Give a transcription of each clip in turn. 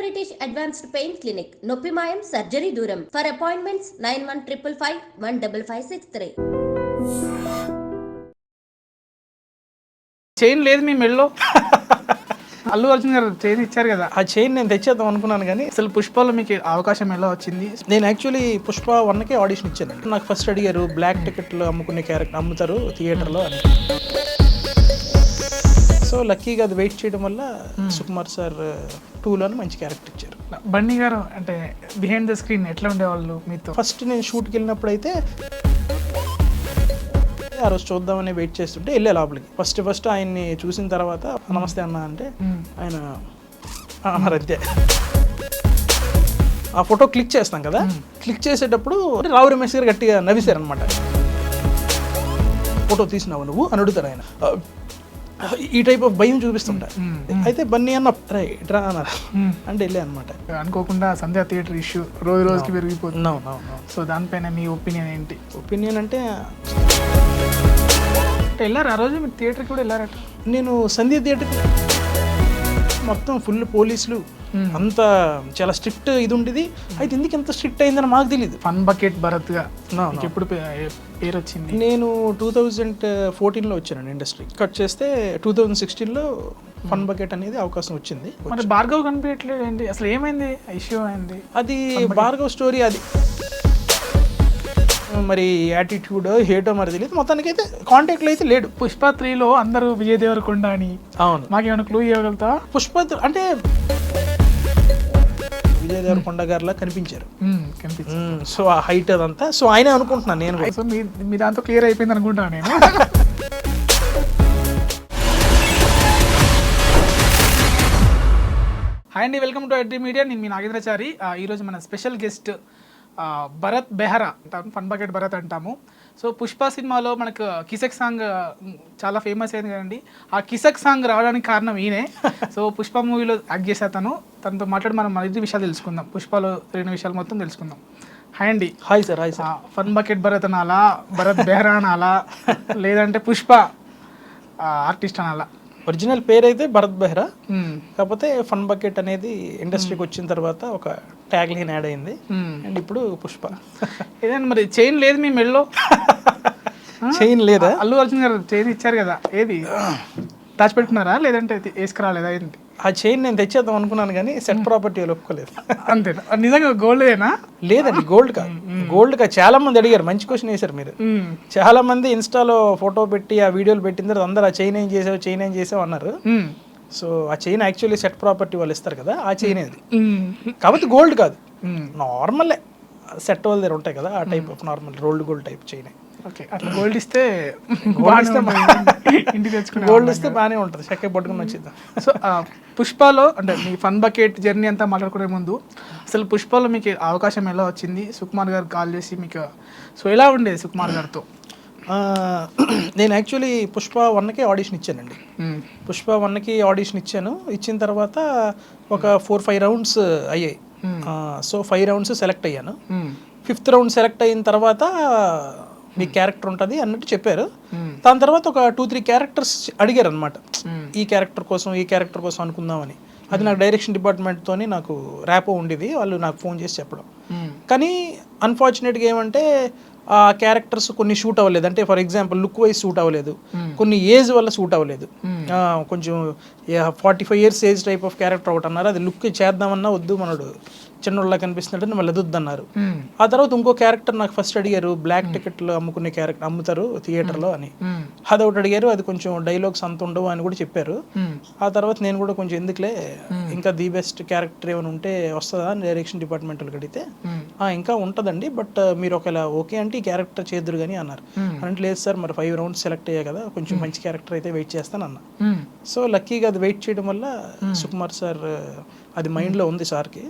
British advanced pain clinic నొప్పి మాయం surgery దూరం. For appointments nine one triple five one double five six three chain లేదు మీ మెడలో? అల్లు అర్జున్ గారు చైన్ ఇచ్చారు కదా. ఆ చైన్ నేను తెచ్చేద్దాం అనుకున్నాను కానీ అసలు పుష్పలో మీకు అవకాశం ఎలా వచ్చింది? నేను యాక్చువల్లీ పుష్ప వన్కే ఆడిషన్ ఇచ్చాను నాకు ఫస్ట్ అడిగారు బ్లాక్ టికెట్లు అమ్ముకునే క్యారెక్టర్ అమ్ముతారు థియేటర్లో అని. సో లక్కీగా అది వెయిట్ చేయడం వల్ల సుకుమార్ సార్ టూలోని మంచి క్యారెక్టర్ ఇచ్చారు. బన్నీ గారు అంటే బిహైండ్ ద స్క్రీన్ ఎట్లా ఉండేవాళ్ళు మీతో? ఫస్ట్ నేను షూట్కి వెళ్ళినప్పుడు అయితే ఆ రోజు చూద్దామని వెయిట్ చేస్తుంటే వెళ్ళే లోపలికి. ఫస్ట్ ఫస్ట్ ఆయన్ని చూసిన తర్వాత నమస్తే అన్న అంటే ఆయన అంతే ఆ ఫోటో క్లిక్ చేస్తాం కదా? క్లిక్ చేసేటప్పుడు రావు రమేష్ గారు గట్టిగా నవ్విశారు అనమాట ఫోటో తీసినావు నువ్వు? అని అడుగుతారు ఆయన. "ఆ, ఈ టైప్ ఆఫ్ భయం చూపిస్తుంటా. అయితే బన్నీ అన్న "రే, ఇట్రా అన్నారు. అంటే వెళ్ళే అనమాట అనుకోకుండా సంధ్యా థియేటర్ ఇష్యూ రోజు రోజుకి పెరిగిపోతుంది. అవునవును సో దానిపైన మీ ఒపీనియన్ ఏంటి? ఒపీనియన్ అంటే అంటే వెళ్ళారు ఆ రోజు? మీరు థియేటర్కి కూడా వెళ్ళారట? నేను సంధ్య థియేటర్ మొత్తం ఫుల్ పోలీసులు అంత చాలా స్ట్రిక్ట్ ఇది ఉండేది అయితే ఎందుకు ఎంత స్ట్రిక్ట్ అయిందని మాకు తెలియదు ఫన్ బకెట్ భరత్గా No, మీకు ఎప్పుడు పేరు వచ్చింది నేను టూ థౌజండ్ ఫోర్టీన్లో వచ్చాను ఇండస్ట్రీ. కట్ చేస్తే టూ థౌజండ్ సిక్స్టీన్లో ఫన్ బకెట్ అనేది అవకాశం వచ్చింది. మరి భార్గవ్ కనిపించట్లేదు ఏంటి అసలు ఏమైంది? ఇష్యూ అయింది అది భార్గవ్ స్టోరీ అది. మరి యాటిట్యూడ్ హేటో మరి తెలియదు మొత్తానికైతే కాంటాక్ట్లో అయితే లేడు. పుష్ప త్రీలో అందరూ విజయ్ దేవరకొండ అని. అవును. మాకేమైనా క్లూ ఇవ్వగలుగుతా పుష్ప అంటే విజయ్ దేవరకొండ గారిలా కనిపించారు సో ఆ హైట్ అదంతా సో ఆయనే అనుకుంటున్నాను నేను కూడా. సో మీ మీ దాంతో క్లియర్ అయిపోయింది అనుకుంటాను నేను. హాయ్ అండి వెల్కమ్ టు ఎడ్రీ మీడియా. నేను మీ నాగేంద్రచారి. ఈరోజు మన స్పెషల్ గెస్ట్ భరత్ బెహరా అంటాము ఫన్ బకెట్ భరత్ అంటాము. సో పుష్ప సినిమాలో మనకు కిసక్ సాంగ్ చాలా ఫేమస్ అయింది కదండి. ఆ కిసక్ సాంగ్ రావడానికి కారణం ఈయనే. సో పుష్ప మూవీలో యాక్ట్ చేసే తను తనతో మాట్లాడి మనం మరిన్ని విషయాలు తెలుసుకుందాం. పుష్పలో జరిగిన విషయాలు మొత్తం తెలుసుకుందాం. హాయ్ అండి. Hi sir hi sir. Fun bucket Bharat అనాలా భరత్ బెహ్రా అనాలా లేదంటే పుష్ప ఆర్టిస్ట్ అనాలా. ఒరిజినల్ పేరు అయితే భరత్ బెహ్రా. కాకపోతే ఫన్ బకెట్ అనేది ఇండస్ట్రీకి వచ్చిన తర్వాత ఒక ట్యాగ్ లైన్ యాడ్ అయింది. అండ్ ఇప్పుడు పుష్ప. ఏదండి మరి చైన్ లేదు మీ మెడలో చైన్ లేదా? అల్లు అర్జున్ గారు చైన్ ఇచ్చారు కదా. ఏది? దాచిపెట్టుకున్నారా లేదంటే వేసుకురాలేదా ఏంటి? ఆ చైన్ నేను తెచ్చేద్దాం అనుకున్నాను కానీ సెట్ ప్రాపర్టీ ఒప్పుకోలేదు. అంతేనా? నిజంగా గోల్డేనా లేదండి గోల్డ్ కాదు గోల్డ్ కాదు చాలా మంది అడిగారు మంచి క్వశ్చన్ వేశారు మీరు. చాలా మంది ఇన్స్టాలో ఫోటో పెట్టి ఆ వీడియోలు పెట్టిన తర్వాత అందరూ ఆ చైన్ ఏం చేసావు చైన్ ఏం చేసావు అన్నారు. సో ఆ చైన్ యాక్చువల్లీ సెట్ ప్రాపర్టీ వాళ్ళు ఇస్తారు కదా ఆ చైన్ అది కాబట్టి గోల్డ్ కాదు. నార్మల్. సెట్ వాళ్ళ దగ్గర ఉంటాయి కదా ఆ type of normal rolled gold type chain. Okay అట్లా గోల్డ్ ఇస్తే. ఇంటికి తెచ్చుకునే గోల్డ్ ఇస్తే బాగానే ఉంటుంది. చెక్క పట్టుకుని వచ్చిద్దాం. సో పుష్పలో అంటే మీ ఫన్ బకెట్ జర్నీ అంతా మాట్లాడుకునే ముందు అసలు పుష్పలో మీకు అవకాశం ఎలా వచ్చింది? సుకుమార్ గారు కాల్ చేసి మీకు సో ఎలా ఉండేది సుకుమార్ గారితో? నేను యాక్చువల్లీ పుష్ప వన్కే ఆడిషన్ ఇచ్చానండి. పుష్ప వన్కి ఆడిషన్ ఇచ్చాను. ఇచ్చిన తర్వాత ఒక ఫోర్ ఫైవ్ రౌండ్స్ అయ్యాయి. సో ఫైవ్ రౌండ్స్ సెలెక్ట్ అయ్యాను. ఫిఫ్త్ రౌండ్ సెలెక్ట్ అయిన తర్వాత మీ క్యారెక్టర్ ఉంటుంది అన్నట్టు చెప్పారు. దాని తర్వాత ఒక టూ త్రీ క్యారెక్టర్స్ అడిగారు అనమాట ఈ క్యారెక్టర్ కోసం ఈ క్యారెక్టర్ కోసం అనుకుందామని. అది నాకు డైరెక్షన్ డిపార్ట్మెంట్తోని నాకు ర్యాపో ఉండేది. వాళ్ళు నాకు ఫోన్ చేసి చెప్పడం. కానీ అన్ఫార్చునేట్గా ఏమంటే ఆ క్యారెక్టర్స్ కొన్ని షూట్ అవ్వలేదు. అంటే for example look wise shoot అవ్వలేదు. కొన్ని ఏజ్ వల్ల షూట్ అవ్వలేదు. ఆ, కొంచెం forty five years age type of character ఒకటి అన్నారు. అది లుక్ చేద్దామన్నా వద్దు మనడు. చిన్నోళ్ళ కనిపిస్తున్నాడు మళ్ళీ వద్దు అన్నారు ఆ తర్వాత ఇంకో క్యారెక్టర్ నాకు ఫస్ట్ అడిగారు బ్లాక్ టికెట్లు అమ్ముకునే క్యారెక్టర్ అమ్ముతారు థియేటర్లో అని. అది ఒకటి అడిగారు అది కొంచెం డైలాగ్స్ అంత ఉండవు అని కూడా చెప్పారు. ఆ తర్వాత నేను కూడా కొంచెం ఎందుకులే ఇంకా ది బెస్ట్ క్యారెక్టర్ ఏమైనా ఉంటే వస్తుందా అని డైరెక్షన్ డిపార్ట్మెంట్ అడిగితే "ఆ, ఇంకా ఉంటుందండి బట్ మీరు ఒకవేళ ఓకే అంటే ఈ క్యారెక్టర్ చేద్దరు కానీ అన్నారు. అంటే లేదు సార్ మరి ఫైవ్ రౌండ్స్ సెలెక్ట్ అయ్యాయి కదా కొంచెం మంచి క్యారెక్టర్ అయితే వెయిట్ చేస్తాను అన్న. సో లక్కీగా అది వెయిట్ చేయడం వల్ల సుకుమార్ సార్ అది మైండ్లో ఉంది సార్కి.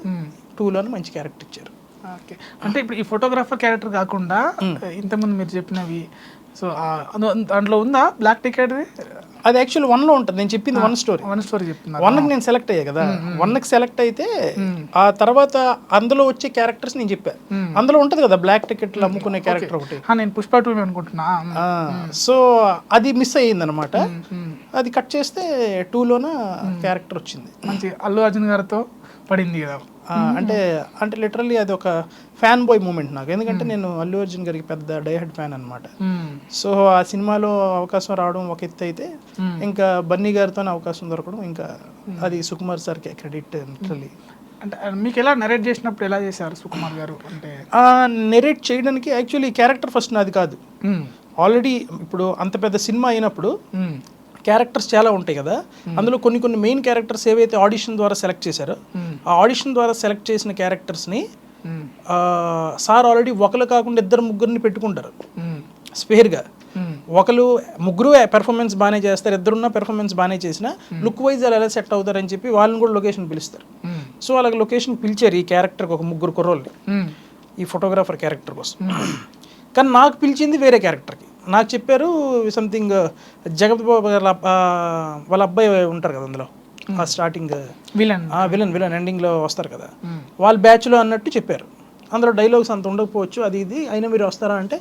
టూలోనే మంచి క్యారెక్టర్ ఇచ్చారు. ఓకే. అంటే ఇప్పుడు ఈ ఫోటోగ్రాఫర్ క్యారెక్టర్ కాకుండా ఇంతకుముందు మీరు చెప్పినవి సో దాంట్లో ఉందా బ్లాక్ టికెట్? అది యాక్చువల్ వన్లో ఉంటుంది. నేను చెప్పింది వన్ స్టోరీ వన్ స్టోరీ చెప్తున్నారు. వన్కి నేను సెలెక్ట్ అయ్యా కదా. వన్కి సెలెక్ట్ అయితే ఆ తర్వాత అందులో వచ్చే క్యారెక్టర్స్ నేను చెప్పా. అందులో ఉంటుంది కదా బ్లాక్ టికెట్లు అమ్ముకునే క్యారెక్టర్ ఒకటి. నేను పుష్ప టూ అనుకుంటున్నా. సో అది మిస్ అయ్యింది అనమాట అది కట్ చేస్తే టూలోన క్యారెక్టర్ వచ్చింది. మంచి అల్లు అర్జున్ గారితో పడింది కదా. అంటే అంటే లిటరల్లీ అది ఒక ఫ్యాన్ బాయ్ మూమెంట్ నాకు. ఎందుకంటే నేను అల్లు అర్జున్ గారికి పెద్ద డైహెడ్ ఫ్యాన్ అనమాట. సో ఆ సినిమాలో అవకాశం రావడం ఒక ఎత్తు అయితే ఇంకా బన్నీ గారితో అవకాశం దొరకడం ఇంకా అది సుకుమార్ సార్కి క్రెడిట్ లిటరల్లీ అంటే మీకు ఎలా నరేట్ చేసినప్పుడు ఎలా చేశారు సుకుమార్ గారు? అంటే నెరేట్ చేయడానికి యాక్చువల్లీ క్యారెక్టర్ ఫస్ట్ నాది కాదు. ఆల్రెడీ ఇప్పుడు అంత పెద్ద సినిమా అయినప్పుడు. క్యారెక్టర్స్ చాలా ఉంటాయి కదా. అందులో కొన్ని కొన్ని మెయిన్ క్యారెక్టర్స్ ఏవైతే ఆడిషన్ ద్వారా సెలెక్ట్ చేశారో ఆ ఆడిషన్ ద్వారా సెలెక్ట్ చేసిన క్యారెక్టర్స్ని మ్మ్. సార్ ఆల్రెడీ ఒకరు కాకుండా ఇద్దరు ముగ్గురిని పెట్టుకుంటారు. స్పేర్గా. ఒకరు ముగ్గురు పెర్ఫార్మెన్స్ బాగానే చేస్తారు ఇద్దరున్న పెర్ఫార్మెన్స్ బాగానే చేసిన లుక్ వైజ్ అలా ఎలా సెట్ అవుతారని చెప్పి వాళ్ళని కూడా లొకేషన్ పిలుస్తారు. సో అలాగ లొకేషన్ పిలిచారు ఈ క్యారెక్టర్కి ఒక ముగ్గురు కుర్రోళ్ళని. మ్మ్. ఈ ఫోటోగ్రాఫర్ క్యారెక్టర్ కోసం. కానీ నాకు పిలిచింది వేరే క్యారెక్టర్కి నాకు చెప్పారు సంథింగ్ జగత్ బాబు గారి వాళ్ళ అబ్బాయి ఉంటారు కదా అందులో. ఆ స్టార్టింగ్ విలన్ ఆ విలన్ విలన్ ఎండింగ్లో వస్తారు కదా. వాళ్ళ బ్యాచ్లో అన్నట్టు చెప్పారు. అందులో డైలాగ్స్ అంత ఉండకపోవచ్చు అది ఇది. అయినా మీరు వస్తారా అంటే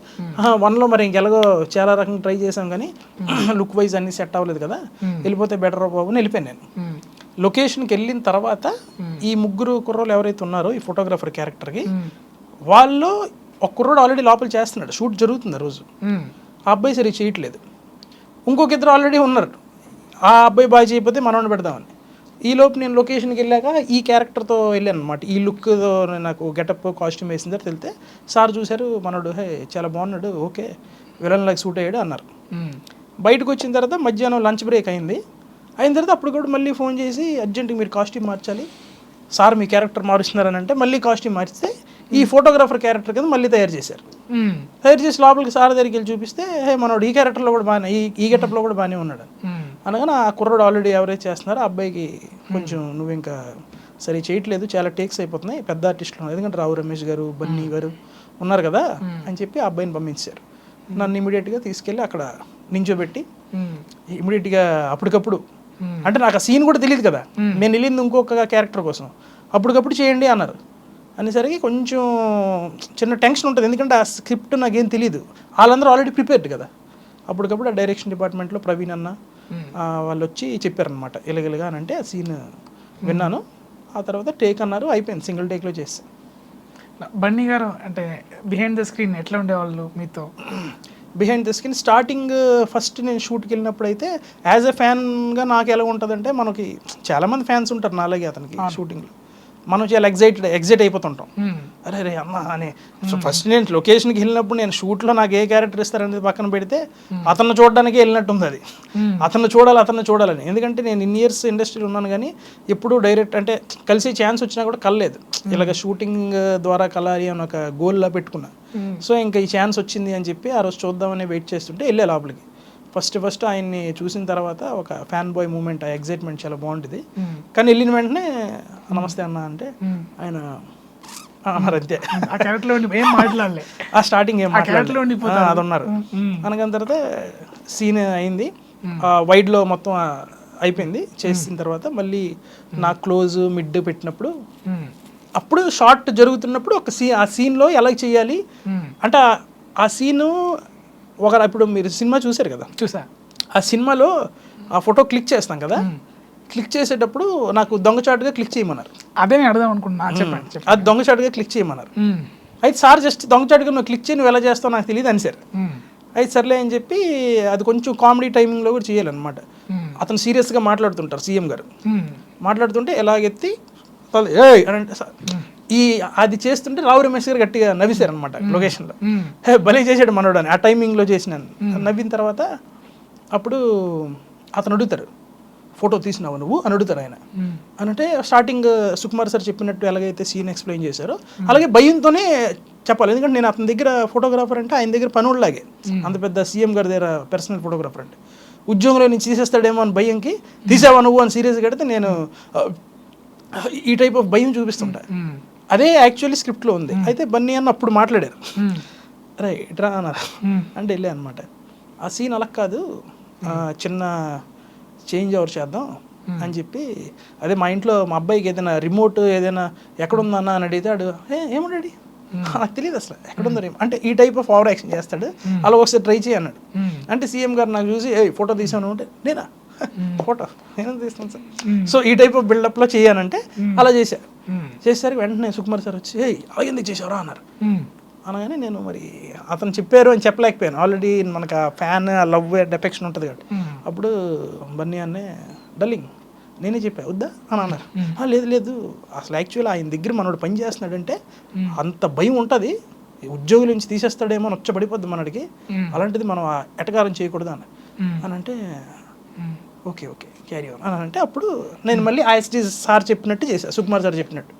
వన్లో మరి ఇంకెలాగో చాలా రకంగా ట్రై చేసాం కానీ లుక్ వైజ్ అన్ని సెట్ అవ్వలేదు కదా. వెళ్ళిపోతే బెటర్ బాబు అని వెళ్ళిపోయాను నేను. లొకేషన్కి వెళ్ళిన తర్వాత ఈ ముగ్గురు కుర్రోళ్ళు ఎవరైతే ఉన్నారో ఈ ఫోటోగ్రాఫర్ క్యారెక్టర్కి వాళ్ళు ఒక కుర్రోడు ఆల్రెడీ లోపల చేస్తున్నాడు. షూట్ జరుగుతుంది రోజు. ఆ అబ్బాయి సరిగ్గా చేయట్లేదు. ఇంకొక ఇద్దరు ఆల్రెడీ ఉన్నారు. ఆ అబ్బాయి బాగా చేయకపోతే మనోడిని పెడదామని. ఈ లోపు నేను లొకేషన్కి వెళ్ళాక ఈ క్యారెక్టర్తో వెళ్ళాను అనమాట ఈ లుక్తో నాకు గెటప్ కాస్ట్యూమ్ వేసిన తర్వాత వెళ్తే సార్ చూశారు మనోడు హే చాలా బాగున్నాడు ఓకే విలన్ లాగా సూట్ అయ్యాడు అన్నారు. బయటకు వచ్చిన తర్వాత మధ్యాహ్నం లంచ్ బ్రేక్ అయింది. అయిన తర్వాత అప్పుడు కూడా మళ్ళీ ఫోన్ చేసి అర్జెంట్గా మీరు కాస్ట్యూమ్ మార్చాలి. సార్ మీ క్యారెక్టర్ మారుస్తున్నారని అంటే మళ్ళీ కాస్ట్యూమ్ మార్చితే ఈ ఫోటోగ్రాఫర్ క్యారెక్టర్ కింద మళ్ళీ తయారు చేశారు. తయారు చేసి లోపలికి సార్ దగ్గరికి వెళ్ళి చూపిస్తే హే మనోడు ఈ క్యారెక్టర్లో కూడా బాగానే ఈ ఈ గెటప్లో కూడా బాగానే ఉన్నాడు. మ్మ్. అనగానే ఆ కుర్రోడు ఆల్రెడీ ఎవరైతే చేస్తున్నారో ఆ అబ్బాయికి కొంచెం నువ్వు ఇంకా సరే చేయట్లేదు చాలా టేక్స్ అయిపోతున్నాయి పెద్ద ఆర్టిస్టులు ఎందుకంటే రావు రమేష్ గారు బన్నీ గారు ఉన్నారు కదా అని చెప్పి ఆ అబ్బాయిని పంపించారు. నన్ను ఇమీడియట్గా తీసుకెళ్ళి అక్కడ నించోబెట్టి. ఇమీడియట్గా అప్పటికప్పుడు. అంటే నాకు ఆ సీన్ కూడా తెలియదు కదా. నేను వెళ్ళింది ఇంకొక క్యారెక్టర్ కోసం. అప్పటికప్పుడు చేయండి అన్నారు. అనేసరికి కొంచెం చిన్న టెన్షన్ ఉంటుంది. ఎందుకంటే ఆ స్క్రిప్ట్ నాకేం తెలియదు వాళ్ళందరూ ఆల్రెడీ ప్రిపేర్డ్ కదా. అప్పటికప్పుడు ఆ డైరెక్షన్ డిపార్ట్మెంట్లో ప్రవీణ్ అన్న ఆ, వాళ్ళు వచ్చి చెప్పారనమాట ఇలగలుగా అని అంటే ఆ సీన్ విన్నాను. ఆ తర్వాత టేక్ అన్నారు. అయిపోయింది. సింగిల్ టేక్లో చేసి బన్నీ గారు అంటే బిహైండ్ ద స్క్రీన్ ఎట్లా ఉండేవాళ్ళు మీతో? Behind the screen starting first నేను షూట్కి వెళ్ళినప్పుడు అయితే యాజ్ ఎ ఫ్యాన్గా నాకు ఎలా ఉంటుందంటే మనకి చాలామంది ఫ్యాన్స్ ఉంటారు నాలాగే అతనికి షూటింగ్లో మనం చాలా ఎగ్జైటెడ్ ఎగ్జైట్ అయిపోతుంటాం. అరే రే అన్న అని. ఫస్ట్ నేను లొకేషన్కి వెళ్ళినప్పుడు నేను షూట్లో నాకు ఏ క్యారెక్టర్ ఇస్తారనేది పక్కన పెడితే అతను చూడడానికి వెళ్ళినట్టుంది అది. అతను చూడాలి అతను చూడాలని. ఎందుకంటే నేను ఇన్ని ఇయర్స్ ఇండస్ట్రీలో ఉన్నాను కానీ ఎప్పుడు డైరెక్ట్ అంటే కలిసే ఛాన్స్ వచ్చినా కూడా కలలేదు. ఇలాగ షూటింగ్ ద్వారా కలాలి అని ఒక గోల్లా పెట్టుకున్నా. సో ఇంకా ఈ ఛాన్స్ వచ్చింది అని చెప్పి ఆ రోజు చూద్దామని వెయిట్ చేస్తుంటే వెళ్ళే లోపలికి. ఫస్ట్ ఫస్ట్ ఆయన్ని చూసిన తర్వాత ఒక ఫ్యాన్ బాయ్ మూమెంట్ ఆ ఎగ్జైట్మెంట్ చాలా బాగుంటుంది. కానీ వెళ్ళిన వెంటనే నమస్తే అన్న అంటే. ఆయన "ఆ, అన్నారు అంతే. ఆ క్యారెక్టర్లో ఏం మాట్లాడలే. ఆ స్టార్టింగ్ ఏం క్యారెక్టర్లో అది ఉన్నారు. అనగానే తర్వాత సీన్ అయింది. వైడ్లో మొత్తం అయిపోయింది. చేసిన తర్వాత మళ్ళీ నా క్లోజ్ మిడ్ పెట్టినప్పుడు. అప్పుడు షార్ట్ జరుగుతున్నప్పుడు ఒక సీ ఆ సీన్లో ఎలా చేయాలి. అంటే ఆ- ఆ సీను ఒక ఇప్పుడు మీరు సినిమా చూశారు కదా? చూసా. ఆ సినిమాలో ఆ ఫోటో క్లిక్ చేస్తాం కదా? క్లిక్ చేసేటప్పుడు నాకు దొంగచాటుగా క్లిక్ చేయమన్నారు. అదే నేను అడదాం అనుకుంటున్నా. చెప్పండి అది దొంగచాటుగా క్లిక్ చేయమన్నారు. అయితే సార్ జస్ట్ దొంగచాటుగా నువ్వు క్లిక్ చేయి నువ్వు ఎలా చేస్తావు నాకు తెలియదు అని సార్. అయితే సర్లే అని చెప్పి అది కొంచెం కామెడీ టైమింగ్లో కూడా చేయాలన్నమాట. అతను సీరియస్గా మాట్లాడుతుంటారు సీఎం గారు. మాట్లాడుతుంటే ఎలాగెత్తి అని అంటే ఈ అది చేస్తుంటే రావు రమేష్ గారు గట్టిగా నవ్విశారు అనమాట లొకేషన్లో. హే భలే చేశాడు మనోడు అని. ఆ టైమింగ్లో చేసినాను నవ్విన తర్వాత అప్పుడు అతను అడుగుతారు ఫోటో తీసినావు నువ్వు అని అడుగుతారు ఆయన. అని అంటే స్టార్టింగ్ సుకుమార్ సార్ చెప్పినట్టు ఎలాగైతే సీన్ ఎక్స్ప్లెయిన్ చేశారో అలాగే భయంతోనే చెప్పాలి. ఎందుకంటే నేను అతని దగ్గర ఫోటోగ్రాఫర్ అంటే ఆయన దగ్గర పనుల్లాగే. అంత పెద్ద సీఎం గారి దగ్గర పర్సనల్ ఫోటోగ్రాఫర్ అంటే. ఉద్యోగంలో నుంచి తీసేస్తాడేమో అని భయంకి తీసావా నువ్వు? అని సీరియస్గా కడితే నేను ఈ టైప్ ఆఫ్ భయం చూపిస్తుంటా. అదే యాక్చువల్లీ స్క్రిప్ట్లో ఉంది. అయితే బన్నీ అన్న అప్పుడు మాట్లాడారు. మ్మ్. రే అన్నారు. అంటే వెళ్ళే అనమాట ఆ సీన్ అలా కాదు. చిన్న చేంజ్ ఓవర్ చేద్దాం అని చెప్పి అదే మా ఇంట్లో మా అబ్బాయికి ఏదైనా రిమోట్ ఏదైనా ఎక్కడుందన్నా అని అడిగితే ఆడు ఏ ఏమన్నాడు నాకు తెలియదు అసలు ఎక్కడుందో అంటే ఈ టైప్ ఆఫ్ ఓవర్ యాక్షన్ చేస్తాడు. అలా ఒకసారి ట్రై చేయి అన్నాడు. అంటే సీఎం గారు నాకు చూసి ఏ ఫోటో తీసాను అంటే నేనా? ఫోటో నేను తీస్తాను సార్. సో ఈ టైప్ ఆఫ్ బిల్డప్లో చేయాలంటే అలా చేశా. చేసేసరికి వెంటనే సుకుమార్ సార్ వచ్చి ఏ అలా ఎందుకు చేసావురా అన్నారు అనగానే నేను మరి అతను చెప్పారు అని చెప్పలేకపోయాను. ఆల్రెడీ మనకు ఆ ఫ్యాన్ ఆ లవ్ డెఫెక్షన్ ఉంటుంది కాబట్టి. అప్పుడు బన్నీ అన్నే డల్లింగ్ నేనే చెప్పా వద్దా? అని అన్నారు. "ఆ, లేదు లేదు. అసలు యాక్చువల్ ఆయన దగ్గర మనోడు పని చేస్తున్నాడంటే అంత భయం ఉంటుంది. ఉద్యోగుల నుంచి తీసేస్తాడేమో అని వచ్చబడిపోద్ది మనడికి. అలాంటిది మనం ఎటకారం చేయకూడదు అని అని అంటే ఓకే ఓకే క్యారీ ఆన్ అని అంటే అప్పుడు నేను మళ్ళీ ఐఎస్టీ సార్ చెప్పినట్టు చేశాను సుకుమార్ సార్ చెప్పినట్టు.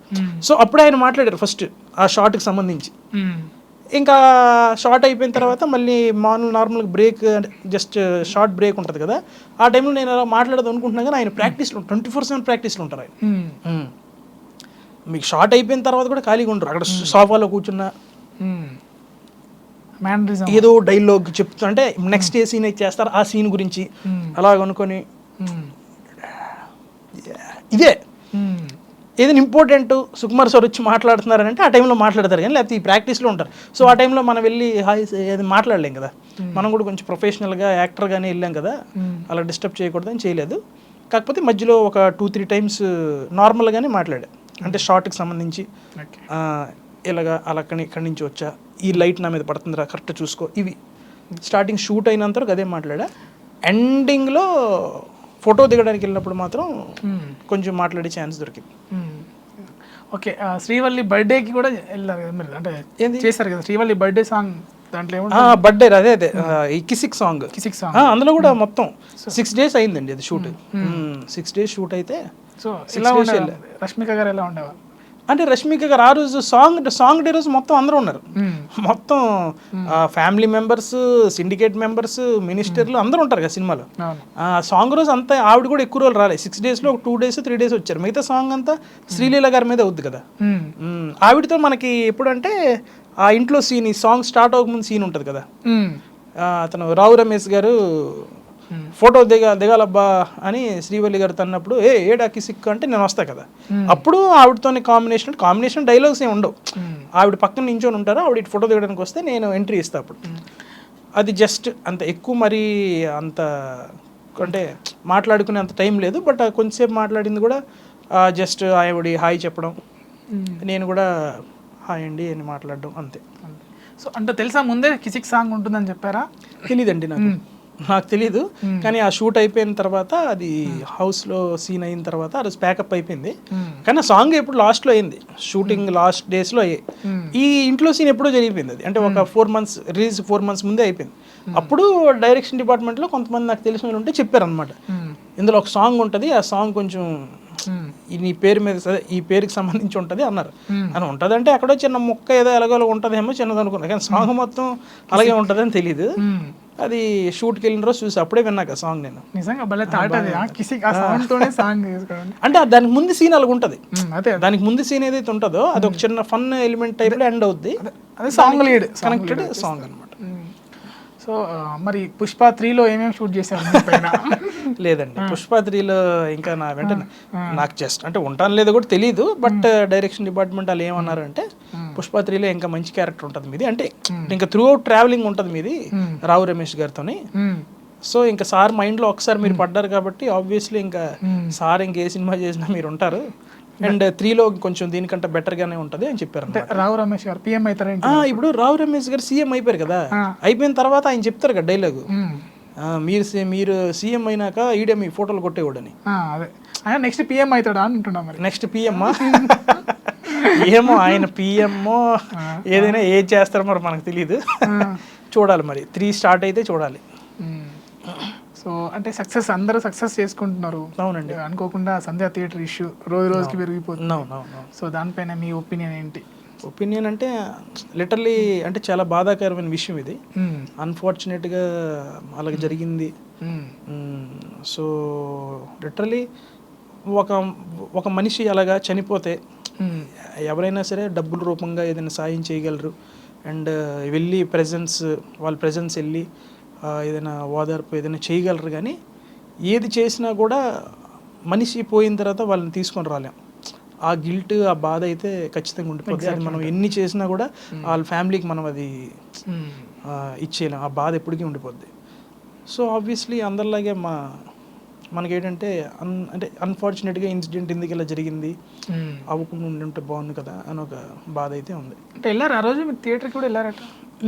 సో అప్పుడు ఆయన మాట్లాడారు ఫస్ట్ ఆ షార్ట్కి సంబంధించి. ఇంకా షార్ట్ అయిపోయిన తర్వాత మళ్ళీ మామూలు నార్మల్గా బ్రేక్ జస్ట్ షార్ట్ బ్రేక్ ఉంటుంది కదా ఆ టైంలో నేను అలా మాట్లాడదు అనుకుంటున్నా కానీ ఆయన ప్రాక్టీస్లో ట్వంటీ ఫోర్ సెవెన్ ప్రాక్టీస్లో ఉంటారు ఆయన. మీకు షార్ట్ అయిపోయిన తర్వాత కూడా ఖాళీగా ఉండరు. అక్కడ సోఫాలో కూర్చున్న. ఏదో డైలాగ్ చెప్తూ అంటే నెక్స్ట్ ఏ సీన్ అయితే చేస్తారు ఆ సీన్ గురించి. అలా అనుకొని. ఇదే. ఏదైనా ఇంపార్టెంట్ సుకుమార్ సార్ వచ్చి మాట్లాడుతున్నారంటే ఆ టైంలో మాట్లాడతారు కానీ లేకపోతే ఈ ప్రాక్టీస్లో ఉంటారు. సో ఆ టైంలో మనం వెళ్ళి హాయ్ అది మాట్లాడలేం కదా. మనం కూడా కొంచెం ప్రొఫెషనల్గా యాక్టర్గానే వెళ్ళాం కదా. అలా డిస్టర్బ్ చేయకూడదు అని చేయలేదు. కాకపోతే మధ్యలో ఒక టూ త్రీ టైమ్స్ నార్మల్గానే మాట్లాడా. అంటే షార్ట్కి సంబంధించి. ఇలాగా అలా అక్కడి ఇక్కడి నుంచి వచ్చా. ఈ లైట్ నా మీద పడుతుందిరా కరెక్ట్ చూసుకో. ఇవి స్టార్టింగ్ షూట్ అయినంత వరకు అదే మాట్లాడా. ఎండింగ్లో ఫోటో దిగడానికి వెళ్ళినప్పుడు మాత్రం కొంచెం మాట్లాడే ఛాన్స్ దొరికింది. ఓకే శ్రీవల్లి బర్త్డేకి కూడా వెళ్ళారు కదా మీరు? అంటే ఏంది? చేశారు కదా శ్రీవల్లి బర్త్డే సాంగ్ దాంట్లో బర్త్డే అదే అదే ఈ కిసిక్ సాంగ్. కిసిక్ సాంగ్. అందులో కూడా మొత్తం సిక్స్ డేస్ అయిందండి అది షూట్. సిక్స్ డేస్ షూట్ అయితే సో రష్మిక గారు ఎలా ఉండేవారు? అంటే రష్మిక గారు ఆ రోజు సాంగ్ సాంగ్ డే రోజు మొత్తం అందరూ ఉన్నారు. మొత్తం ఫ్యామిలీ మెంబర్స్ సిండికేట్ మెంబర్స్ మినిస్టర్లు అందరూ ఉంటారు కదా సినిమాలో. సాంగ్ రోజు అంతా ఆవిడ కూడా ఎక్కువ రోజులు రాలేదు సిక్స్ డేస్లో ఒక టూ డేస్ త్రీ డేస్ వచ్చారు. మిగతా సాంగ్ అంతా శ్రీలీల గారి మీద అవుద్ది కదా. ఆవిడతో మనకి ఎప్పుడంటే ఆ ఇంట్లో సీన్ ఈ సాంగ్ స్టార్ట్ అవ్వకముందు సీన్ ఉంటుంది కదా. అతను రావు రమేష్ గారు ఫోటో దిగ దిగాలబ్బా అని శ్రీవల్లి గారు తన్నప్పుడు ఏ ఏడాకి సిక్ అంటే నేను వస్తా కదా. అప్పుడు ఆవిడతోని కాంబినేషన్ కాంబినేషన్ డైలాగ్స్ ఏమి ఉండవు. ఆవిడ పక్కన నించొని ఉంటారు ఆవిడ ఇటు ఫోటో దిగడానికి వస్తే నేను ఎంట్రీ ఇస్తా అప్పుడు. అది జస్ట్ అంత ఎక్కువ మరి అంత అంటే మాట్లాడుకునే అంత టైం లేదు బట్ కొంచెంసేపు మాట్లాడింది కూడా జస్ట్ ఆవిడ హాయ్ చెప్పడం. నేను కూడా హాయ్ అండి అని మాట్లాడడం అంతే. సో అంటే తెలుసా ముందే కిసిక్ సాంగ్ ఉంటుందని చెప్పారా? తెలీదండి నాకు. నాకు తెలీదు కానీ ఆ షూట్ అయిపోయిన తర్వాత అది హౌస్లో సీన్ అయిన తర్వాత అది ప్యాకప్ అయిపోయింది. కానీ ఆ సాంగ్ ఎప్పుడు లాస్ట్లో అయింది షూటింగ్ లాస్ట్ డేస్లో అయ్యాయి ఈ ఇంట్లో సీన్ ఎప్పుడో జరిగిపోయింది అది. అంటే ఒక four months release four months ముందే అయిపోయింది. అప్పుడు డైరెక్షన్ డిపార్ట్మెంట్లో కొంతమంది నాకు తెలిసిన వాళ్ళు ఉంటే చెప్పారనమాట ఇందులో ఒక సాంగ్ ఉంటుంది ఆ సాంగ్ కొంచెం ఈ నీ పేరు మీద ఈ పేరుకి సంబంధించి ఉంటుంది అన్నారు. అని ఉంటుంది అంటే అక్కడో చిన్న ముక్క ఏదో ఎలాగో ఉంటుందేమో చిన్నది అనుకున్నా కానీ సాంగ్ మొత్తం అలాగే ఉంటుందని తెలియదు అది షూట్కి వెళ్ళిన రోజు చూసి అప్పుడే విన్నాక సాంగ్ నేను. నిజంగా భలే థాట్ అది ఆ కిసిక్ ఆ సౌండ్ తోనే సాంగ్ అంటే దానికి ముందు సీన్ అలాగ ఉంటుంది. అదే దానికి ముందు సీన్ ఏదైతే ఉంటుందో అది ఒక చిన్న ఫన్ ఎలిమెంట్ టైప్లో ఎండ్ అవుద్ది. అదే సాంగ్ లీడ్ కనెక్టెడ్ సాంగ్ అనమాట సో మరి పుష్ప త్రీలో ఏమేమి షూట్ చేశారు లేదండి. పుష్ప త్రీలో ఇంకా నా వెంట నాకు జస్ట్ అంటే ఉంటాను లేదో కూడా తెలియదు బట్ డైరెక్షన్ డిపార్ట్మెంట్ వాళ్ళు ఏమన్నారంటే పుష్ప త్రీలో ఇంకా మంచి క్యారెక్టర్ ఉంటుంది మీది. అంటే ఇంకా త్రూ అవుట్ ట్రావెలింగ్ ఉంటుంది మీది రావు రమేష్ గారితోని. మ్మ్. సో ఇంకా సార్ మైండ్లో ఒకసారి మీరు పడ్డారు కాబట్టి ఆబ్వియస్లీ ఇంకా సార్ ఇంకే సినిమా చేసినా మీరు ఉంటారు. అండ్ త్రీలో కొంచెం దీనికంటే బెటర్గానే ఉంటుంది అని చెప్పారు అంటే రావు రమేష్ గారు పిఎం ఆ, ఇప్పుడు రావు రమేష్ గారు సీఎం అయిపోయారు కదా. అయిపోయిన తర్వాత ఆయన చెప్తారు కదా డైలాగు. మీరు మీరు సీఎం అయినాక ఈడే మీ ఫోటోలు కొట్టేవాడని. అదే. నెక్స్ట్ పిఎం అవుతాడా అని అంటున్నా మరి. నెక్స్ట్ పిఎం ఏమో ఆయన పిఎంఓ ఏదైనా ఏది చేస్తారో మరి మనకు తెలియదు చూడాలి మరి. త్రీ స్టార్ట్ అయితే చూడాలి. సో అంటే సక్సెస్ అందరూ సక్సెస్ చేసుకుంటున్నారు. అవునండి. అనుకోకుండా సంధ్యా థియేటర్ ఇష్యూ రోజు రోజుకి పెరిగిపోతుంది. సో దానిపైన మీ ఒపీనియన్ ఏంటి? ఒపీనియన్ అంటే లిటర్లీ అంటే చాలా బాధాకరమైన విషయం ఇది. అన్ఫార్చునేట్గా అలాగ జరిగింది. సో లిటరలీ ఒక ఒక మనిషి అలాగా చనిపోతే. ఎవరైనా సరే డబ్బుల రూపంగా ఏదైనా సాయం చేయగలరు. అండ్ వెళ్ళి ప్రెజెన్స్ వాళ్ళ ప్రెజెన్స్ వెళ్ళి ఏదైనా ఓదార్పు ఏదైనా చేయగలరు కానీ ఏది చేసినా కూడా మనిషి పోయిన తర్వాత వాళ్ళని తీసుకొని రాలేం. ఆ గిల్ట్ ఆ బాధ అయితే ఖచ్చితంగా ఉండిపోతుంది అది మనం ఎన్ని చేసినా కూడా వాళ్ళ ఫ్యామిలీకి మనం అది ఇచ్చేయలేం. ఆ బాధ ఎప్పటికీ ఉండిపోద్ది. సో ఆబ్వియస్లీ అందరిలాగే మా మనకేంటంటే అన్ అంటే అన్ఫార్చునేట్గా ఇన్సిడెంట్ ఎందుకు ఇలా జరిగింది? అవ్వకుండా ఉండి ఉంటే బాగుంది కదా అని ఒక బాధ అయితే ఉంది. అంటే వెళ్ళారు? ఆ రోజు మీరు థియేటర్కి కూడా వెళ్ళారట?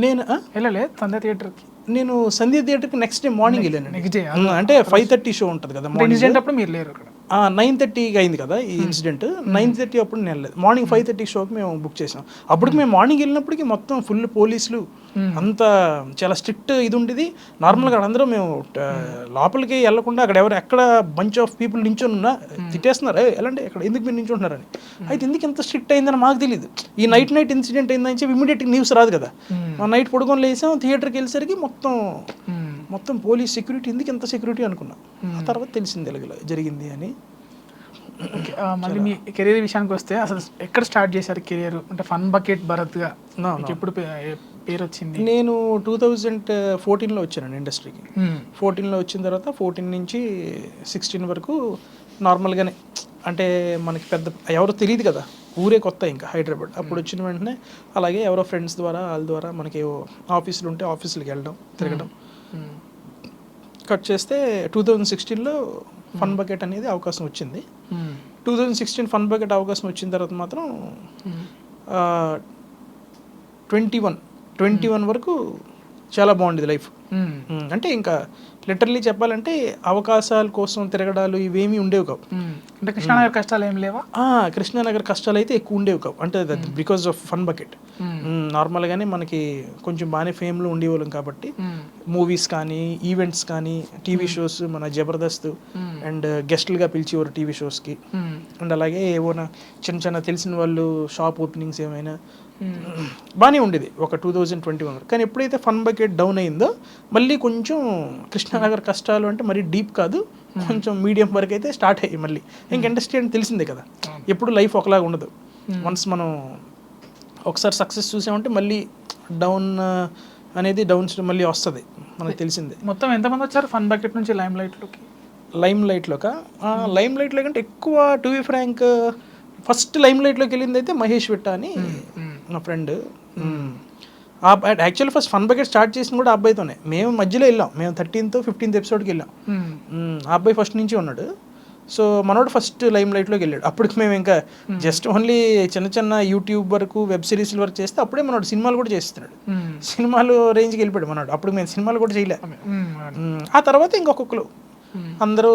నేను? వెళ్ళలే సంధ్య థియేటర్కి నేను సంధ్య థియేటర్కి నెక్స్ట్ డే మార్నింగ్ వెళ్ళాను నెక్స్ట్ డే అంటే ఫైవ్ థర్టీ షో ఉంటుంది కదా మార్నింగ్ అప్పుడు మీరు లేరు అక్కడ. నైన్ థర్టీకి అయింది కదా ఈ ఇన్సిడెంట్ నైన్ థర్టీ అప్పుడు నేను వెళ్ళలేదు. మార్నింగ్ ఫైవ్ థర్టీ షోకి మేము బుక్ చేసాం. అప్పటికి మేము మార్నింగ్ వెళ్ళినప్పటికి మొత్తం ఫుల్ పోలీసులు అంత చాలా స్ట్రిక్ట్ ఇది ఉండేది. నార్మల్గా అందరూ మేము ఆ, లోపలికి వెళ్ళకుండా అక్కడ ఎవరు ఎక్కడ బంచ్ ఆఫ్ పీపుల్ నించొని ఉన్నా తిట్టేస్తున్నారు. "ఏ, ఎలాంటి ఎక్కడ ఎందుకు మీరు నించుంటున్నారని అయితే ఎందుకు ఇంత స్ట్రిక్ట్ అయిందని మాకు తెలియదు ఈ నైట్ నైట్ ఇన్సిడెంట్ అయిందని చెప్పి ఇమీడియట్గా న్యూస్ రాదు కదా. మా నైట్ పడుకొని లేసాం థియేటర్కి వెళ్ళేసరికి మొత్తం మొత్తం పోలీస్ సెక్యూరిటీ ఎందుకు ఇంత సెక్యూరిటీ అనుకున్నా. ఆ తర్వాత తెలిసింది ఎలాగ జరిగింది అని. మళ్ళీ మీ కెరీర్ విషయానికి వస్తే అసలు ఎక్కడ స్టార్ట్ చేశారు కెరీర్? అంటే ఫన్ బకెట్ భరత్గా. ఎప్పుడు పేరు వచ్చింది నేను టూ థౌజండ్ ఫోర్టీన్లో వచ్చానండి ఇండస్ట్రీకి. మ్మ్. ఫోర్టీన్లో వచ్చిన తర్వాత ఫోర్టీన్ నుంచి సిక్స్టీన్ వరకు నార్మల్గానే అంటే మనకి పెద్ద ఎవరు తెలియదు కదా ఊరే కొత్త ఇంకా హైదరాబాద్. అప్పుడు వచ్చిన వెంటనే అలాగే ఎవరో ఫ్రెండ్స్ ద్వారా వాళ్ళ ద్వారా మనకి ఆఫీసులు ఉంటే ఆఫీసులకి వెళ్ళడం తిరగడం. కట్ చేస్తే టూ థౌజండ్ సిక్స్టీన్లో ఫన్ బకెట్ అనేది అవకాశం వచ్చింది. Two thousand sixteen fun bucket అవకాశం వచ్చిన తర్వాత మాత్రం. ట్వంటీ వన్ ట్వంటీ వన్ వరకు చాలా బాగుండేది లైఫ్ అంటే ఇంకా లిటరల్లీ చెప్పాలంటే అవకాశాల కోసం తిరగడాలు ఇవేమీ ఉండేవి కావు. అంటే కృష్ణానగర్ కష్టాలు ఏం లేవా కృష్ణానగర్ కష్టాలు అయితే ఎక్కువ ఉండేవి కావు అంటే బికాస్ ఆఫ్ ఫన్ బకెట్. నార్మల్గానే మనకి కొంచెం బాగానే ఫేమ్లో ఉండేవాళ్ళం కాబట్టి. మూవీస్ కానీ ఈవెంట్స్ కానీ టీవీ షోస్ మన జబర్దస్త్. అండ్ గెస్ట్లుగా పిలిచేవారు టీవీ షోస్కి. అండ్ అలాగే ఏవైనా చిన్న చిన్న తెలిసిన వాళ్ళు షాప్ ఓపెనింగ్స్ ఏమైనా. బాగానే ఉండేది ఒక టూ థౌజండ్ ట్వంటీ వన్ కానీ ఎప్పుడైతే ఫన్ బకెట్ డౌన్ అయిందో మళ్ళీ కొంచెం కృష్ణానగర్ కష్టాలు అంటే మరీ డీప్ కాదు. కొంచెం మీడియం వరకు అయితే స్టార్ట్ అయ్యి మళ్ళీ. ఇంక ఇండస్ట్రీ అంటే తెలిసిందే కదా. ఎప్పుడు లైఫ్ ఒకలాగా ఉండదు. వన్స్ మనం ఒకసారి సక్సెస్ చూసామంటే మళ్ళీ డౌన్ అనేది డౌన్ మళ్ళీ వస్తుంది. మనకు తెలిసిందే. మొత్తం ఎంతమంది వచ్చారు ఫన్ బకెట్ నుంచి లైమ్ లైట్లోకి లైమ్ లైట్లోక లైమ్ లైట్లో కంటే ఎక్కువ to be frank first lime లైట్లోకి వెళ్ళింది అయితే మహేష్ విట్ట అని నా friend actually first fun bucket start చేసింది కూడా అబ్బాయితోనే. మేము మధ్యలో వెళ్ళాం. మేము థర్టీన్త్ ఫిఫ్టీన్త్ ఎపిసోడ్కి వెళ్ళాం. ఆ అబ్బాయి ఫస్ట్ నుంచి ఉన్నాడు. సో మనోడు ఫస్ట్ లైమ్ లైట్లోకి వెళ్ళాడు. అప్పటికి మేము ఇంకా జస్ట్ ఓన్లీ చిన్న చిన్న యూట్యూబ్ వరకు వెబ్ సిరీస్ల వరకు చేస్తే అప్పుడే మనోడు సినిమాలు కూడా చేస్తున్నాడు. సినిమాలు రేంజ్కి వెళ్ళిపోయాడు మనోడు. అప్పుడు మేము సినిమాలు కూడా చేయలే. ఆ తర్వాత ఇంకొకరు. అందరూ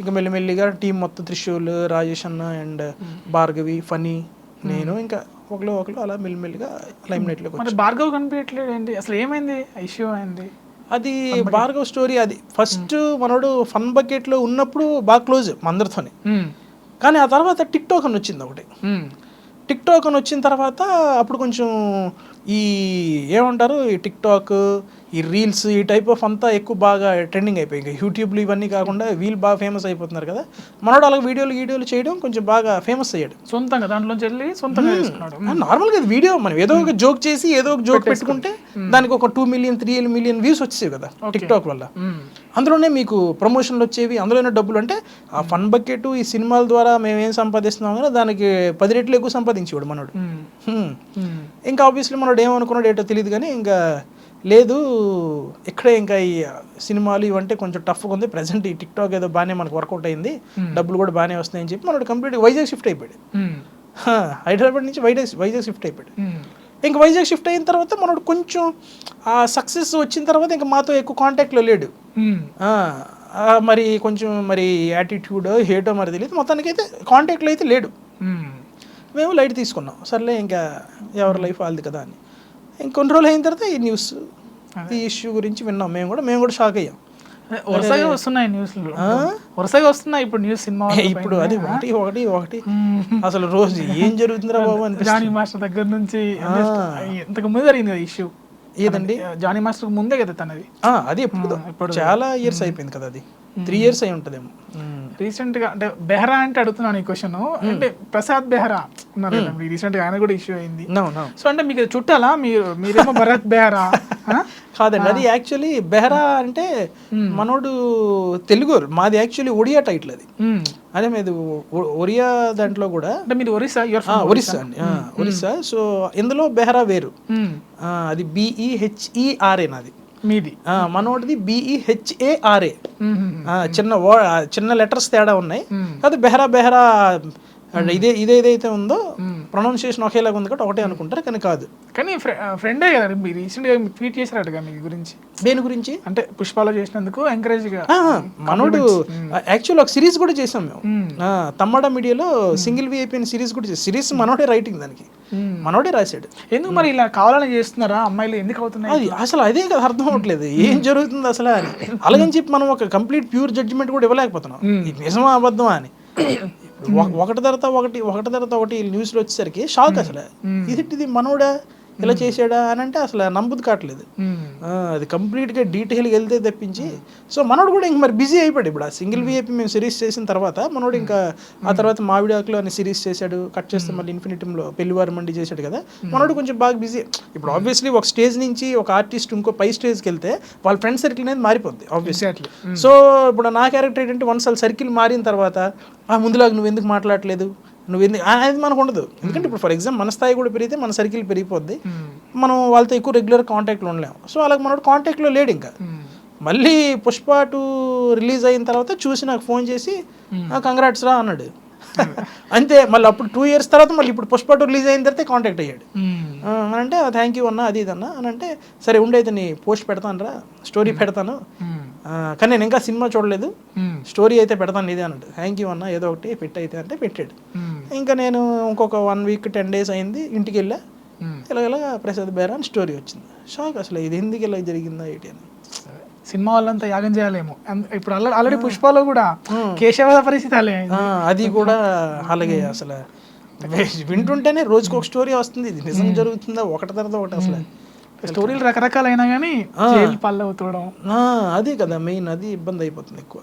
ఇక మెల్లిమెల్లిగా టీం మొత్తం త్రిశూల్ రాజేష్ అన్న అండ్ భార్గవి ఫనీ నేను ఇంకా ఒకరు ఒకరు అలా మెల్లిమెల్లిగా లైమ్ లైట్లోకి మరి భార్గవ్ కనిపించట్లేదు ఏంటి? అసలు ఏమైంది? ఇష్యూ అయింది అది భార్గవ్ స్టోరీ అది. ఫస్ట్ మనోడు ఫన్ బకెట్లో ఉన్నప్పుడు బాగా క్లోజ్ అందరితోనే. మ్మ్. కానీ ఆ తర్వాత టిక్ టాక్ అని వచ్చింది ఒకటి. మ్మ్. టిక్ టాక్ అని వచ్చిన తర్వాత అప్పుడు కొంచెం ఈ ఏమంటారు? ఈ టిక్ టాక్ ఈ రీల్స్ ఈ టైప్ ఆఫ్ అంతా ఎక్కువ బాగా ట్రెండింగ్ అయిపోయి ఇంకా యూట్యూబ్లు ఇవన్నీ కాకుండా వీళ్ళు బాగా ఫేమస్ అయిపోతున్నారు కదా. మనోడు అలాగే వీడియోలు వీడియోలు చేయడం కొంచెం బాగా ఫేమస్ అయ్యాడు. సొంతంగా దాంట్లోంచి వెళ్ళి సొంతంగా నార్మల్గా వీడియో మనం ఏదో ఒక జోక్ చేసి ఏదో ఒక జోక్ పెట్టుకుంటే దానికి ఒక two million three million views వచ్చేవి కదా టిక్ టాక్ వల్ల. అందులోనే మీకు ప్రమోషన్లు వచ్చేవి అందులోనే డబ్బులు అంటే ఆ ఫన్ బకెట్ ఈ సినిమాల ద్వారా మేము ఏం సంపాదిస్తున్నాం కదా దానికి పది రెట్లు ఎక్కువ సంపాదించేవాడు మనోడు. ఇంకా ఆబ్వియస్లీ మనోడు ఏమనుకున్నాడు ఏంటో తెలియదు కానీ ఇంకా లేదు ఇక్కడే ఇంకా ఈ సినిమాలు ఇవంటే కొంచెం టఫ్గా ఉంది. ప్రజెంట్ ఈ టిక్ టాక్ ఏదో బాగానే మనకు వర్కౌట్ అయింది. డబ్బులు కూడా బాగానే వస్తున్నాయని చెప్పి మనోడు కంప్లీట్ వైజాగ్ షిఫ్ట్ అయిపోయాడు. హా, హైదరాబాద్ నుంచి వైజాగ్ వైజాగ్ షిఫ్ట్ అయిపోయాడు. మ్మ్. ఇంకా వైజాగ్ షిఫ్ట్ అయిన తర్వాత మనోడు కొంచెం ఆ సక్సెస్ వచ్చిన తర్వాత ఇంకా మాతో ఎక్కువ కాంటాక్ట్లో లేడు. మరి కొంచెం మరి యాటిట్యూడ్ హేటో మరి తెలియదు. మొత్తానికి అయితే కాంటాక్ట్లో అయితే లేడు. మ్మ్. మేము లైట్ తీసుకున్నాం. సర్లే ఇంకా ఎవరి లైఫ్ వాళ్ళది కదా అని. ఇంకొన్ని రోజులు అయిన తర్వాత ఈ న్యూస్ ఈ ఇష్యూ గురించి విన్నాం. మేము కూడా మేము కూడా షాక్ అయ్యాం. వరుసగా వస్తున్నాయి న్యూస్లు వరుసగా వస్తున్నాయి ఇప్పుడు న్యూస్ సినిమా ఇప్పుడు. అది ఒకటి ఒకటి ఒకటి. అసలు రోజు ఏం జరుగుతుందిరా బాబు అనిపిస్తుంది. జానీ మాస్టర్ దగ్గర నుంచి ఇంతకు ముందు జరిగింది కదా ఇష్యూ ఏదండి? జానీ మాస్టర్ ముందే కదా తనది. అది ఎప్పుడు ఇప్పుడు చాలా ఇయర్స్ అయిపోయింది కదా అది. త్రీ ఇయర్స్ అయి ఉంటుందేమో. రీసెంట్గా అంటే బెహ్రా అంటే అడుగుతున్నాను ఈ క్వశ్చన్. అంటే ప్రసాద్ బెహ్రా ఉన్నారు కదా రీసెంట్గా ఆయన కూడా ఇష్యూ అయింది. సో అంటే మీకు చుట్టాలా? మీరు మీరేమో భరత్ బెహ్రా? కాదండి అది యాక్చువల్లీ బెహరా అంటే మనోడు తెలుగు మాది యాక్చువల్లీ ఒడియా టైటిల్ అది. అదే మీది ఒరియా దాంట్లో కూడా. అంటే మీరు ఒరిస్సా? ఒరిస్సా? అండి. ఒరిస్సా. సో ఇందులో బెహరా వేరు. అది బిఈహెచ్ఈఆర్ఏ నాది. మీది. మనోడిది E బిఈహెచ్ఏఆర్ఏ మ్మ్. చిన్న చిన్న లెటర్స్ తేడా ఉన్నాయి. అది బెహరా బెహరా ఇదే ఇదే ఏదైతే ఉందో ప్రొనౌన్సియేషన్ ఒకేలాగా ఉంది కాబట్టి ఒకటే అనుకుంటారు కానీ కాదు. కానీ ఫ్రెండే కదా మీరు రీసెంట్గా ట్వీట్ చేశారటగా మీ గురించి. దేని గురించి? అంటే పుష్పాలో చేసినందుకు ఎంకరేజ్గా. ఆ, మనోడు యాక్చువల్ ఒక సిరీస్ కూడా చేసాం మేము. తమ్మడ మీడియాలో సింగిల్ విఐపి అని సిరీస్ కూడా చేసాం సిరీస్ మనోడే రైటింగ్ దానికి. మనోడే రాశాడు. ఎందుకు మరి ఇలా కావాలని చేస్తున్నారా? అమ్మాయిలు ఎందుకు అవుతున్నాయి? అది అసలు అదే కదా అర్థం అవ్వట్లేదు ఏం జరుగుతుంది అసలు అని. అలాగని చెప్పి మనం ఒక కంప్లీట్ ప్యూర్ జడ్జిమెంట్ కూడా ఇవ్వలేకపోతున్నాం. నిజమా అబద్ధమా అని. ఒకటి తర్వాత ఒకటి ఒకటి తర్వాత ఒకటి న్యూస్లో వచ్చేసరికి షాక్ అసలు. ఇది ఇది మనోడా? ఇలా చేసాడా అని అంటే అసలు నమ్ముది కావట్లేదు. అది కంప్లీట్గా డీటెయిల్గా వెళ్తే తప్పించి సో మనోడు కూడా ఇంక మరి బిజీ అయిపోయాడు. ఇప్పుడు ఆ సింగిల్ విఐపి మేము సిరీస్ చేసిన తర్వాత మనోడు ఇంకా ఆ తర్వాత మావిడాకులో అని సిరీస్ చేశాడు కట్ చేస్తే మళ్ళీ ఇన్ఫినిటంలో పెళ్ళివారు మండి చేశాడు కదా. మనోడు కొంచెం బాగా బిజీ. ఇప్పుడు ఆబ్వియస్లీ ఒక స్టేజ్ నుంచి ఒక ఆర్టిస్ట్ ఇంకో పై స్టేజ్కి వెళ్తే వాళ్ళ ఫ్రెండ్ సర్కిల్ అనేది మారిపోద్ది ఆబ్వియస్లీ. సో ఇప్పుడు నా క్యారెక్టర్ ఏంటంటే వన్స్ వాళ్ళ సర్కిల్ మారిన తర్వాత ఆ ముందులాగా నువ్వు ఎందుకు మాట్లాడలేదు నువ్వు ఎందుకు అది మనకు ఉండదు. ఎందుకంటే ఇప్పుడు ఫర్ ఎగ్జాంపుల్ మన స్థాయి కూడా పెరిగితే మన సర్కిల్ పెరిగిపోద్ది. మనం వాళ్ళతో ఎక్కువ రెగ్యులర్ కాంటాక్ట్లో ఉండలేము. సో అలాగ మనోడు కాంటాక్ట్లో లేడు ఇంకా. మళ్ళీ పుష్ప టూ రిలీజ్ అయిన తర్వాత చూసి నాకు ఫోన్ చేసి కంగ్రాట్స్ రా అన్నాడు. అంతే మళ్ళీ అప్పుడు టూ ఇయర్స్ తర్వాత మళ్ళీ ఇప్పుడు పుష్ప టూ రిలీజ్ అయిన తర్వాత కాంటాక్ట్ అయ్యాడు. అంటే థ్యాంక్ యూ అన్న అది ఇది అన్న అని అంటే సరే ఉండైతే నీ పోస్ట్ పెడతాను రా స్టోరీ పెడతాను. కానీ నేను ఇంకా సినిమా చూడలేదు. స్టోరీ అయితే పెడతాను ఇదే అన్నాడు. థ్యాంక్ యూ అన్న ఏదో ఒకటి పెట్టి అయితే అంటే పెట్టాడు. ఇంకా నేను ఇంకొక వన్ వీక్ టెన్ డేస్ అయింది ఇంటికి వెళ్ళా మ్మ్. ఇలా ఇలా ప్రసాద్ బేరా అని స్టోరీ వచ్చింది. షాక్ అసలు ఇది ఎందుకు ఇలా జరిగిందా ఏంటి అని. సినిమా వాళ్ళంతా యాగం చేయాలేమో. ఇప్పుడు ఆల్రెడీ పుష్పాలో కూడా కేశవ పరిస్థితి అలే అది కూడా అలాగే అసలు. వింటుంటేనే రోజుకి ఒక స్టోరీ వస్తుంది. ఇది నిజం జరుగుతుందా ఒకటి తర్వాత ఒకటి అసలు. స్టోరీలు రకరకాలైనా కానీ పల్లె అవుతూడడం అది కదా మెయిన్ అది ఇబ్బంది అయిపోతుంది ఎక్కువ.